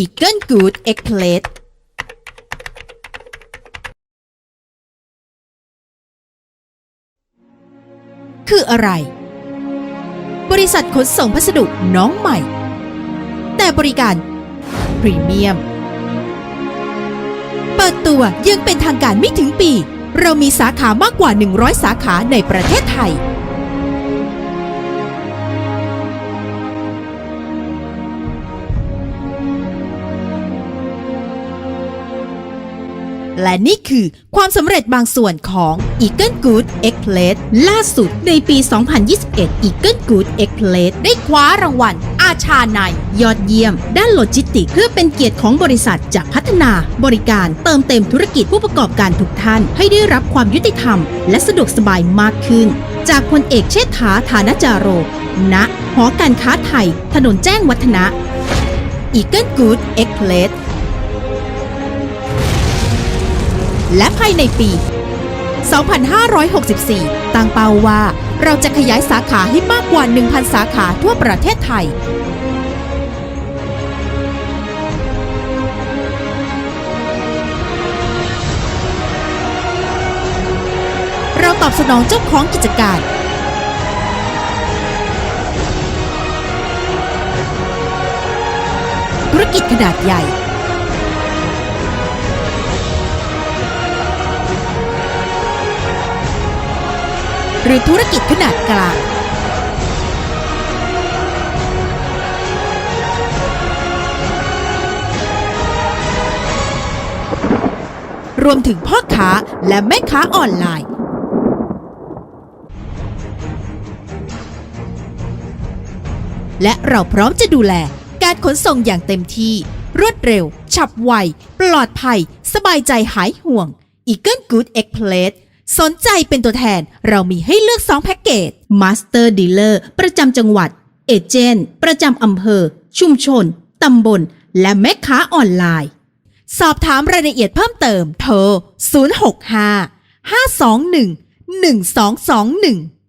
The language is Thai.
Eagle Good Egg Plate คืออะไร บริษัทขนส่งพัสดุน้องใหม่ แต่บริการพรีเมียม เปิดตัวยังเป็นทางการไม่ถึงปี เรามีสาขามากกว่า 100 สาขาในประเทศไทย และนี่คือความสำเร็จบางส่วนของ Eagle Good Egg Plate ล่าสุดในปี 2021 Eagle Good Egg Plate ได้คว้ารางวัลอาชาในยอดเยี่ยม ด้านโลจิสติกส์เพื่อเป็นเกียรติของบริษัทจะพัฒนาบริการเติมเต็มธุรกิจผู้ประกอบการทุกท่าน ให้ได้รับความยุติธรรม และสะดวกสบายมากขึ้น จากพลเอกเชษฐาฐานจาโร ณหอการค้าไทย ถนนแจ้งวัฒนะ Eagle Good Egg Plate และภายในปี 2564 ตั้งเป้าว่าเราจะขยายสาขาให้มากกว่า 1,000 สาขาทั่วประเทศไทย เราตอบสนองเจ้าของกิจการธุรกิจขนาดใหญ่ หรือธุรกิจขนาดกลางรวมถึงพ่อค้าและแม่ค้าออนไลน์ และเราพร้อมจะดูแลการขนส่งอย่างเต็มที่ รวดเร็ว ฉับไว ปลอดภัย สบายใจหายห่วง Eagle Good Egg Plate สนใจเป็นตัวแทนเรามีให้เลือก 2 แพ็กเกจ Master Dealer ประจำจังหวัด เอเจนต์ประจำอำเภอ ชุมชน ตำบล และแม่ค้าออนไลน์ สอบถามรายละเอียดเพิ่มเติมโทร 065 521 1221